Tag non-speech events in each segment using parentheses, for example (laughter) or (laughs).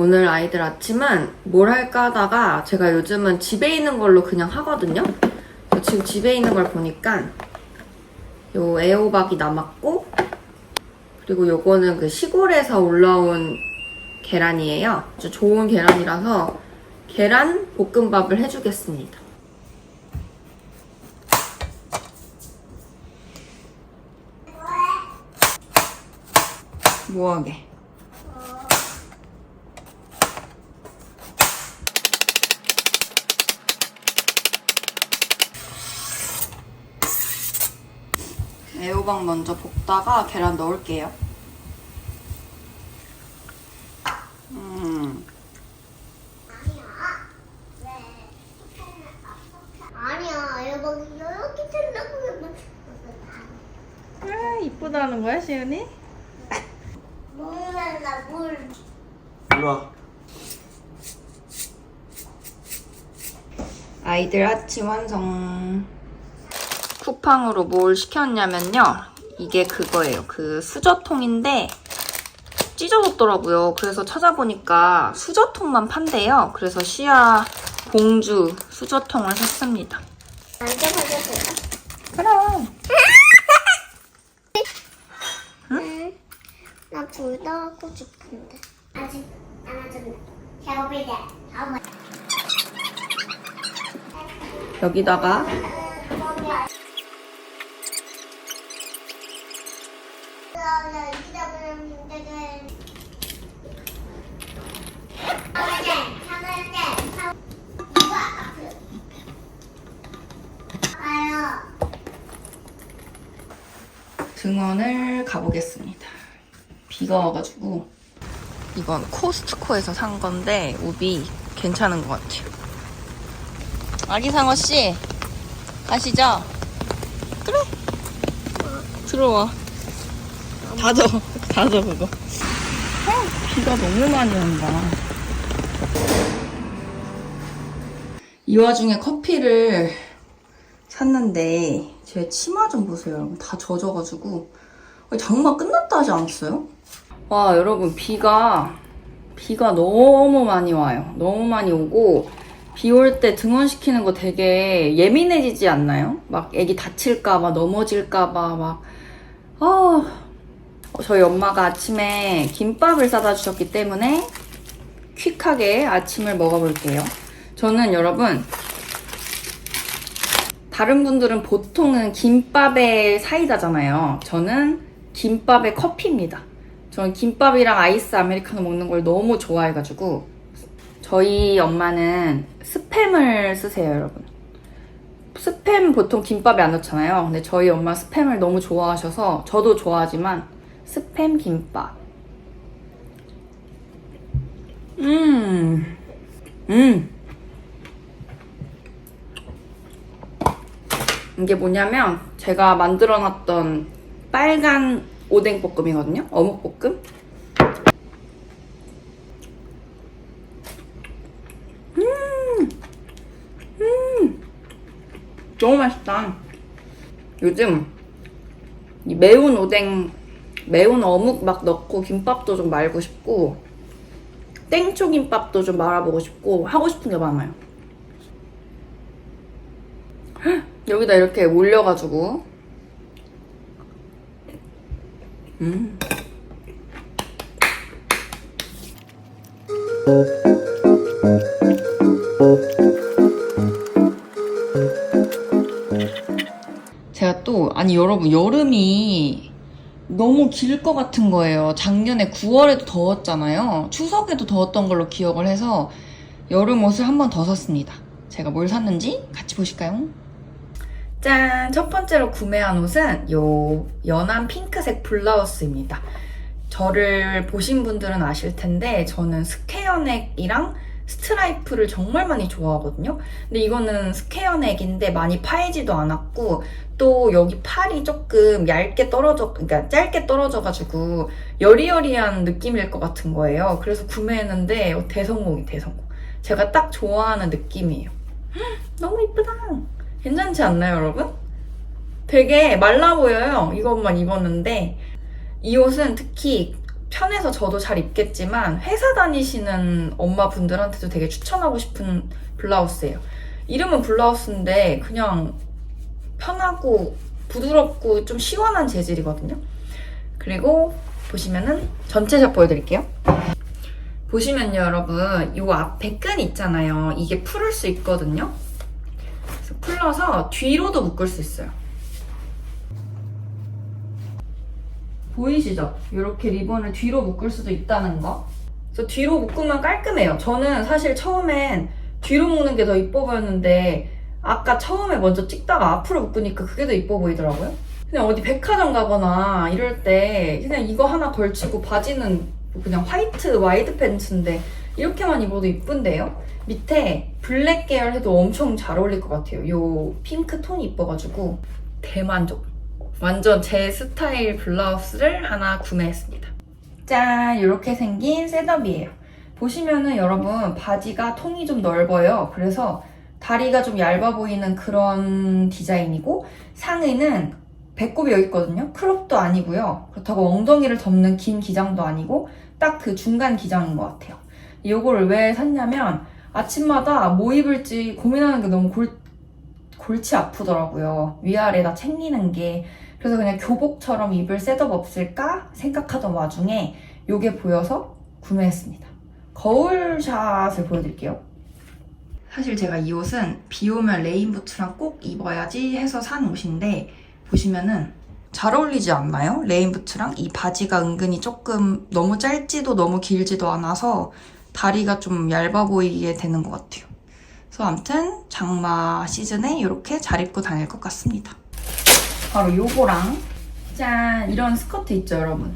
오늘 아이들 아침은 뭘 할까 하다가 제가 요즘은 집에 있는 걸로 그냥 하거든요. 지금 집에 있는 걸 보니까 요 애호박이 남았고 그리고 요거는 그 시골에서 올라온 계란이에요. 아주 좋은 계란이라서 계란 볶음밥을 해주겠습니다. 뭐하게? 애 호박 먼저 볶다가 계란 넣을게요. 음, 아니야, 여보 이렇게 생각하면 아 이쁘다는 거야 시은이? 먹는다 물. 일로 와. 아이들 아침 완성. 쿠팡으로 뭘 시켰냐면요. 이게 그거예요. 그 수저통인데 찢어졌더라고요. 그래서 찾아보니까 수저통만 판대요. 그래서 시아 봉주 수저통을 샀습니다. 만져봐도 돼요? 그럼. 응. 나불 떠고 싶은데. 아직 안. 아무. 여기다가 등원을 가보겠습니다. 비가 와가지고 이건 코스트코에서 산 건데 우비 괜찮은 것 같아요. 아기 상어 씨 가시죠. 그래. 들어와. 닫아. 닫아 (laughs) 그거. 아, 비가 너무 많이 온다. 이 와중에 커피를 샀는데 제 치마 좀 보세요 여러분 다 젖어가지고 장마 끝났다 하지 않았어요? 와 여러분 비가 비가 너무 많이 와요 너무 많이 오고 비 올 때 등원시키는 거 되게 예민해지지 않나요? 막 애기 다칠까봐 넘어질까봐 막 아, 저희 엄마가 아침에 김밥을 싸다 주셨기 때문에 퀵하게 아침을 먹어볼게요. 저는 여러분 다른 분들은 보통은 김밥에 사이다잖아요. 저는 김밥에 커피입니다. 저는 김밥이랑 아이스 아메리카노 먹는 걸 너무 좋아해가지고 저희 엄마는 스팸을 쓰세요, 여러분. 스팸 보통 김밥에 안 넣잖아요. 근데 저희 엄마 스팸을 너무 좋아하셔서 저도 좋아하지만 스팸 김밥. 음, 음. 이게 뭐냐면 제가 만들어놨던 빨간 오뎅 볶음이거든요. 어묵 볶음. 음, 음, 너무 맛있다. 요즘 이 매운 오뎅, 매운 어묵 막 넣고 김밥도 좀 말고 싶고 땡초 김밥도 좀 말아보고 싶고 하고 싶은 게 많아요. 여기다 이렇게 올려가지고 음. 제가 또 아니 여러분 여름이 너무 길 것 같은 거예요. 작년에 9월에도 더웠잖아요. 추석에도 더웠던 걸로 기억을 해서 여름 옷을 한 번 더 샀습니다. 제가 뭘 샀는지 같이 보실까요? 짠! 첫 번째로 구매한 옷은 요 연한 핑크색 블라우스입니다. 저를 보신 분들은 아실 텐데 저는 스퀘어넥이랑 스트라이프를 정말 많이 좋아하거든요. 근데 이거는 스퀘어넥인데 많이 파이지도 않았고 또 여기 팔이 조금 얇게 떨어져, 그러니까 짧게 떨어져가지고 여리여리한 느낌일 것 같은 거예요. 그래서 구매했는데 대성공이 대성공. 제가 딱 좋아하는 느낌이에요. 헉, (gasps) 너무 이쁘다. 괜찮지 않나요, 여러분? 되게 말라 보여요. 이것만 입었는데 이 옷은 특히 편해서 저도 잘 입겠지만 회사 다니시는 엄마분들한테도 되게 추천하고 싶은 블라우스예요. 이름은 블라우스인데 그냥 편하고 부드럽고 좀 시원한 재질이거든요. 그리고 보시면은 전체 샷 보여드릴게요. 보시면요 여러분 이 앞에 끈 있잖아요. 이게 풀을 수 있거든요. 그래서 풀러서 뒤로도 묶을 수 있어요. 보이시죠? 이렇게 리본을 뒤로 묶을 수도 있다는 거. 그래서 뒤로 묶으면 깔끔해요. 저는 사실 처음엔 뒤로 묶는 게 더 이뻐 보였는데 아까 처음에 먼저 찍다가 앞으로 묶으니까 그게 더 이뻐 보이더라고요. 그냥 어디 백화점 가거나 이럴 때 그냥 이거 하나 걸치고 바지는 그냥 화이트 와이드 팬츠인데 이렇게만 입어도 이쁜데요? 밑에 블랙 계열 해도 엄청 잘 어울릴 것 같아요. 요 핑크 톤이 이뻐가지고 대만족. 완전 제 스타일 블라우스를 하나 구매했습니다. 짠! 이렇게 생긴 셋업이에요. 보시면은 여러분 바지가 통이 좀 넓어요. 그래서 다리가 좀 얇아 보이는 그런 디자인이고 상의는 배꼽이 여기 있거든요. 크롭도 아니고요. 그렇다고 엉덩이를 덮는 긴 기장도 아니고 딱 그 중간 기장인 것 같아요. 이거를 왜 샀냐면 아침마다 뭐 입을지 고민하는 게 너무 골, 골치 아프더라고요. 위아래 다 챙기는 게. 그래서 그냥 교복처럼 입을 셋업 없을까 생각하던 와중에 이게 보여서 구매했습니다. 거울샷을 보여드릴게요. 사실 제가 이 옷은 비 오면 레인부츠랑 꼭 입어야지 해서 산 옷인데 보시면은 잘 어울리지 않나요? 레인부츠랑 이 바지가 은근히 조금 너무 짧지도 너무 길지도 않아서 다리가 좀 얇아 보이게 되는 것 같아요. 그래서 아무튼 장마 시즌에 이렇게 잘 입고 다닐 것 같습니다. 바로 요거랑 짠 이런 스커트 있죠 여러분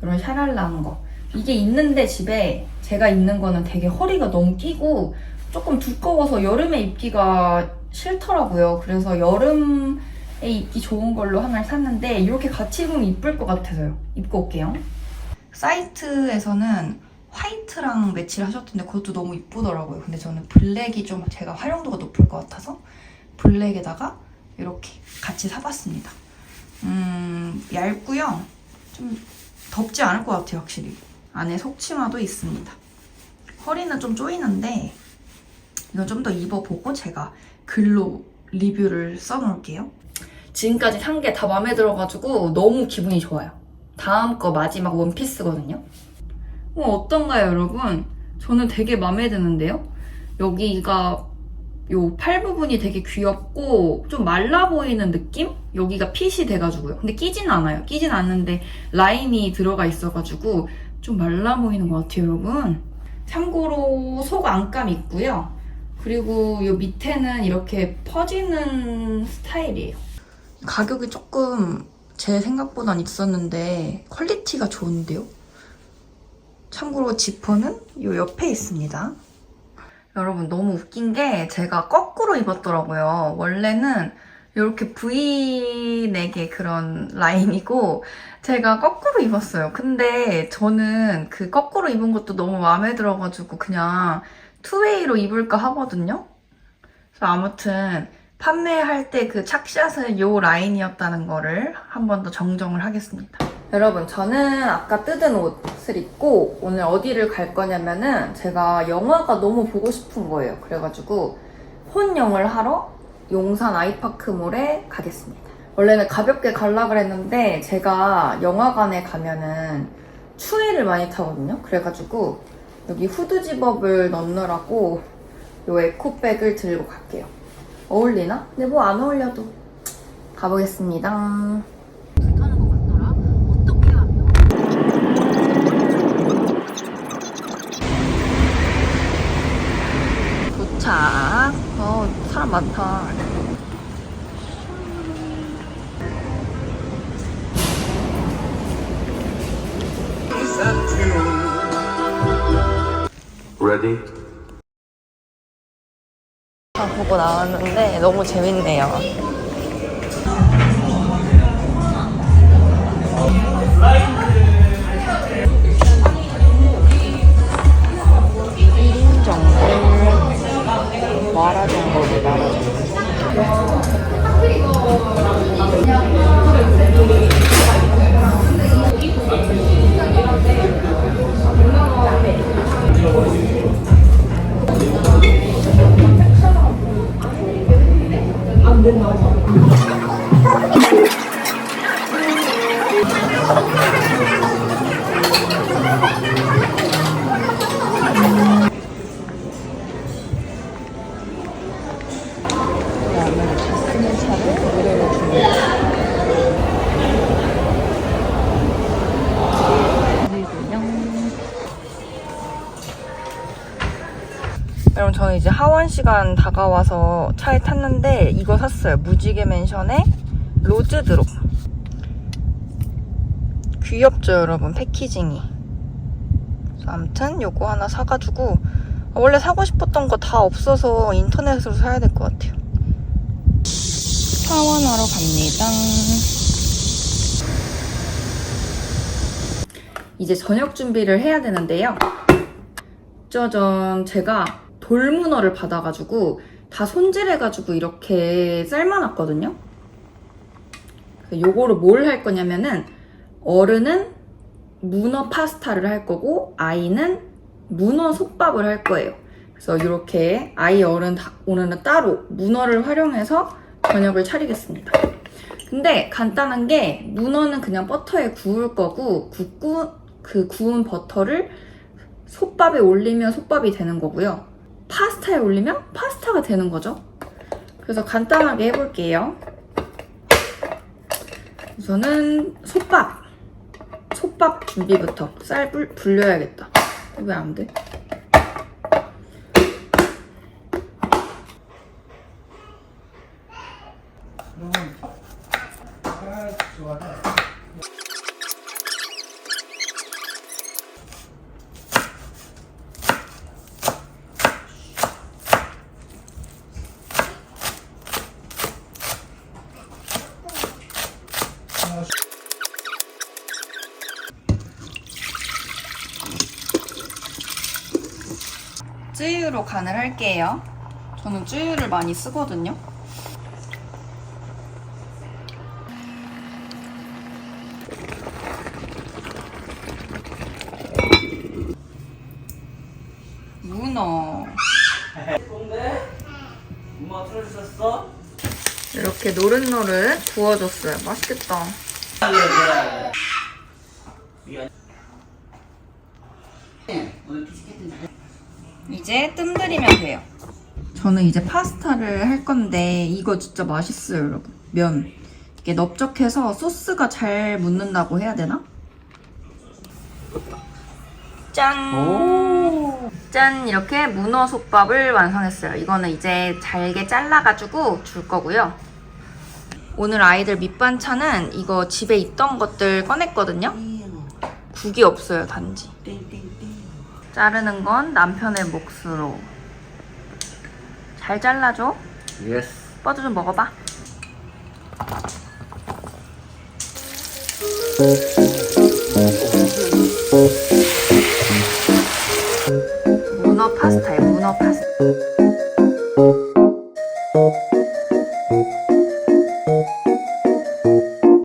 이런 샤랄라 한 거 이게 있는데 집에 제가 입는 거는 되게 허리가 너무 끼고 조금 두꺼워서 여름에 입기가 싫더라고요 그래서 여름에 입기 좋은 걸로 하나를 샀는데 이렇게 같이 입으면 이쁠 것 같아서요 입고 올게요 사이트에서는 화이트랑 매치를 하셨던데 그것도 너무 이쁘더라고요 근데 저는 블랙이 좀 제가 활용도가 높을 것 같아서 블랙에다가 이렇게 같이 사봤습니다. 음, 얇고요. 좀 덥지 않을 것 같아요, 확실히. 안에 속치마도 있습니다. 허리는 좀 조이는데 이건 좀 더 입어보고 제가 글로 리뷰를 써놓을게요. 지금까지 산 게 다 마음에 들어가지고 너무 기분이 좋아요. 다음 거 마지막 원피스거든요. 어, 어떤가요, 여러분? 저는 되게 마음에 드는데요? 여기가 요 팔 부분이 되게 귀엽고 좀 말라 보이는 느낌? 여기가 핏이 돼가지고요. 근데 끼진 않아요. 끼진 않는데 라인이 들어가 있어가지고 좀 말라 보이는 것 같아요, 여러분. 참고로 속 안감 있고요. 그리고 요 밑에는 이렇게 퍼지는 스타일이에요. 가격이 조금 제 생각보단 있었는데 퀄리티가 좋은데요? 참고로 지퍼는 요 옆에 있습니다. 여러분 너무 웃긴 게 제가 거꾸로 입었더라고요. 원래는 이렇게 V넥의 그런 라인이고 제가 거꾸로 입었어요. 근데 저는 그 거꾸로 입은 것도 너무 마음에 들어가지고 그냥 투웨이로 입을까 하거든요. 그래서 아무튼 판매할 때 그 착샷은 이 라인이었다는 거를 한 번 더 정정을 하겠습니다. 여러분, 저는 아까 뜯은 옷을 입고 오늘 어디를 갈 거냐면은 제가 영화가 너무 보고 싶은 거예요. 그래가지고 혼영을 하러 용산 아이파크몰에 가겠습니다. 원래는 가볍게 갈라 그랬는데 제가 영화관에 가면은 추위를 많이 타거든요. 그래가지고 여기 후드 집업을 넣느라고 요 에코백을 들고 갈게요. 어울리나? 근데 뭐 안 어울려도 가보겠습니다. 어, 사람 많다. 다 보고 나왔는데 너무 재밌네요. 정 마라장 거기 마라장 않고 시간 다가와서 차에 탔는데 이거 샀어요. 무지개 맨션의 로즈 드롭. 귀엽죠, 여러분, 패키징이. 아무튼 요거 하나 사가지고 원래 사고 싶었던 거 다 없어서 인터넷으로 사야 될 것 같아요. 사원하러 갑니다. 이제 저녁 준비를 해야 되는데요. 짜잔, 제가 돌문어를 받아가지고 다 손질해가지고 이렇게 삶아놨거든요. 요거를 뭘할 거냐면은 어른은 문어 파스타를 할 거고 아이는 문어 솥밥을 할 거예요. 그래서 이렇게 아이 어른 다- 오늘은 따로 문어를 활용해서 저녁을 차리겠습니다. 근데 간단한 게 문어는 그냥 버터에 구울 거고 굽고 그 구운 버터를 솥밥에 올리면 솥밥이 되는 거고요. 파스타에 올리면 파스타가 되는 거죠. 그래서 간단하게 해볼게요. 우선은 솥밥. 솥밥 준비부터. 쌀 불, 불려야겠다. 왜 안 돼? 쯔유로 간을 할게요. 저는 쯔유를 많이 쓰거든요. 문어. 엄마 틀어주셨어? 이렇게 노릇노릇 구워줬어요. 맛있겠다 비스켓은 이제 뜸들이면 돼요. 저는 이제 파스타를 할 건데 이거 진짜 맛있어요, 여러분. 면. 이게 넓적해서 소스가 잘 묻는다고 해야 되나? 짠! 짠! 이렇게 문어 솥밥을 완성했어요. 이거는 이제 잘게 잘라가지고 줄 거고요. 오늘 아이들 밑반찬은 이거 집에 있던 것들 꺼냈거든요. 국이 없어요, 단지. 자르는 건 남편의 몫으로. 잘 잘라줘. 예스 뻐도 좀 먹어봐.